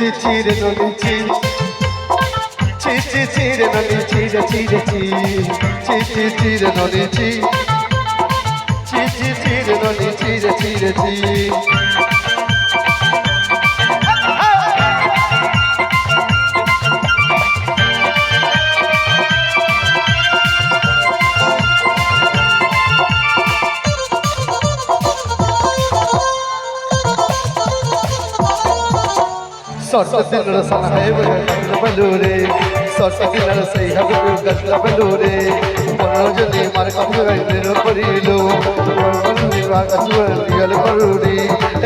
চি রে ননি চি। চি চি চি, রে ননি চি, রে, চি চি। চি চি চি, রে ননি চি। চি চি চি, রে ননি চি, রে, চি। সর্ব দিন রসনা হে বলুরে সর্ব দিন রসাই হবে গজল বলুরে মনোজনে মার কথা গাইদের করিল মনোজনে মার কথা গল করুরি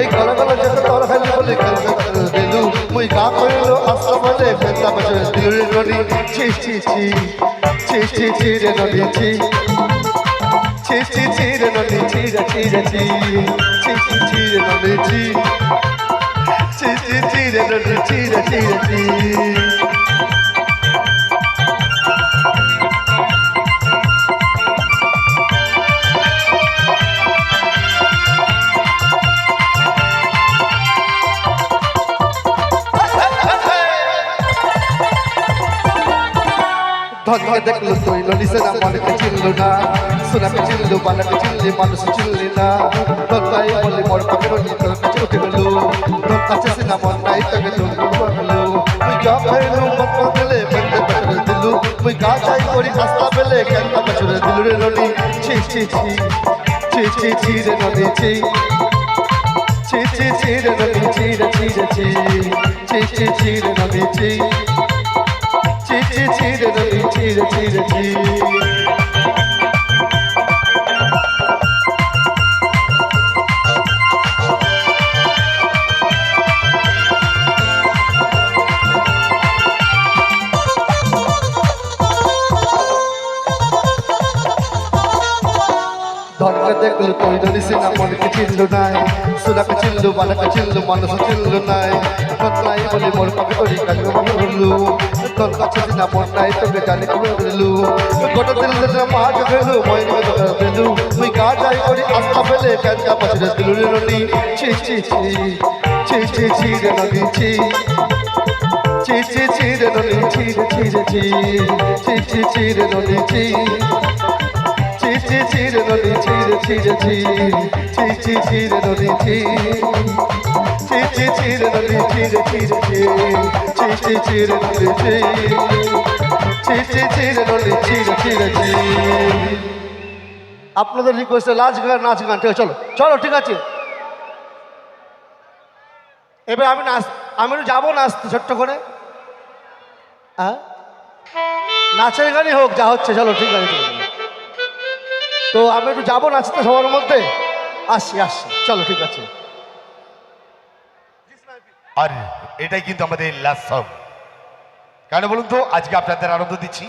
এই কল কল যত তোর হেল বলে কল কল দিলু মুই গা কইল আসল বলে বেতা বচে দিলু রনি ছি ছি ছি ছি ছি ছি রে নদী ছি ছি ছি ছি রে নদী ছি রে ছি রে ছি ছি ছি ছি রে নদী ছি ছি ছি রে ননি ছি রে ছি রে। ছি ধনকে দেখল তুই ললিসে না মনকে চিনলো না। সোনাকে চিনলো বানাকে চিনলি মানুষ চিনলি না। দত্তাই বলে, মোর পাখি তোর কাছে উঠে গেল। তোর কাছে সিনা মন নাই তোকে জন্ম করল তুই যা খাইলু মত গেলে বেঁধে বছরে দিলু। তুই গা চাই করি আস্তা পেলে কেনটা বছরে দিলু রে ললি ছি ছি ছি ছি ছি ছি রে ললি ছি। ছি ছি ছি রে ললি ছি রে ছি রে, ছি। ছি ছি ছি রে ললি ছি। চি চি চি রে রে চি রে চি রে চি দেখল না, মনকে চিনলো নাই। সুরাকে চিনলো বানাকে চিনলো মানুষ চিনলো নাই। নাই বলি মোর পাখি করি মনে করলু। তোর কাছে না মন নাই, তোকে জানি করে দিলু গোটা দিল দিল মাছ গেলু মই নিবে তোকে দিলু তুই গা যাই করি, আস্থা ফেলে কেনকা পাছরে দিলু রনি ছি ছি ছি ছি ছি ছি রে নদী, ছি। ছি ছি ছি রে নদী ছি ছি ছি। ছি ছি ছি রে নদী, ছি। আপনাদের রিকোয়েস্টে লাস্ট গান নাচ গান ঠিক আছে চলো চলো ঠিক আছে এবার আমি নাচ আমি যাব নাচতে ছোট্ট করে হ্যাঁ নাচের গানই হোক যা হচ্ছে চলো ঠিক আছে তো আমি একটু যাব নাচতে সবার মধ্যে। আসছি আসছি। চলো ঠিক আছে। আর এটাই কিন্তু আমাদের লাস্ট সং কেন বলুন তো আজকে আপনাদের আনন্দ দিচ্ছি।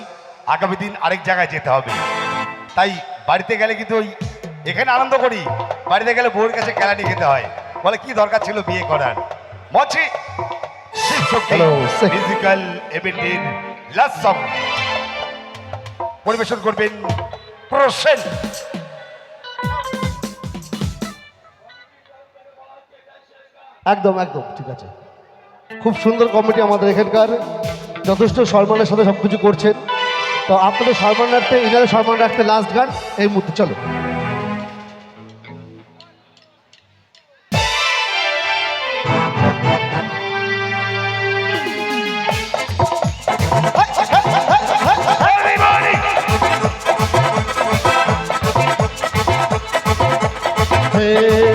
আগামী দিন আরেক জায়গায় যেতে হবে। তাই বাড়িতে গেলে কিন্তু ওই এখানে আনন্দ করি। বাড়িতে গেলে বউর কাছে কেলানি খেতে হয়। বলে কি দরকার ছিল বিয়ে করার? sir. মিউজিক্যাল ইভেন্টের লাস্ট সং পরিবেশন করবেন একদম একদম, ঠিক আছে। খুব সুন্দর কমিটি আমাদের এখানকার। যথেষ্ট সম্মানের সাথে সব কিছু করছেন। তো আপনাদের সম্মান রাখতে ইনাদের সম্মান রাখতে লাস্ট গান, এই মুহূর্তে, চলো। হে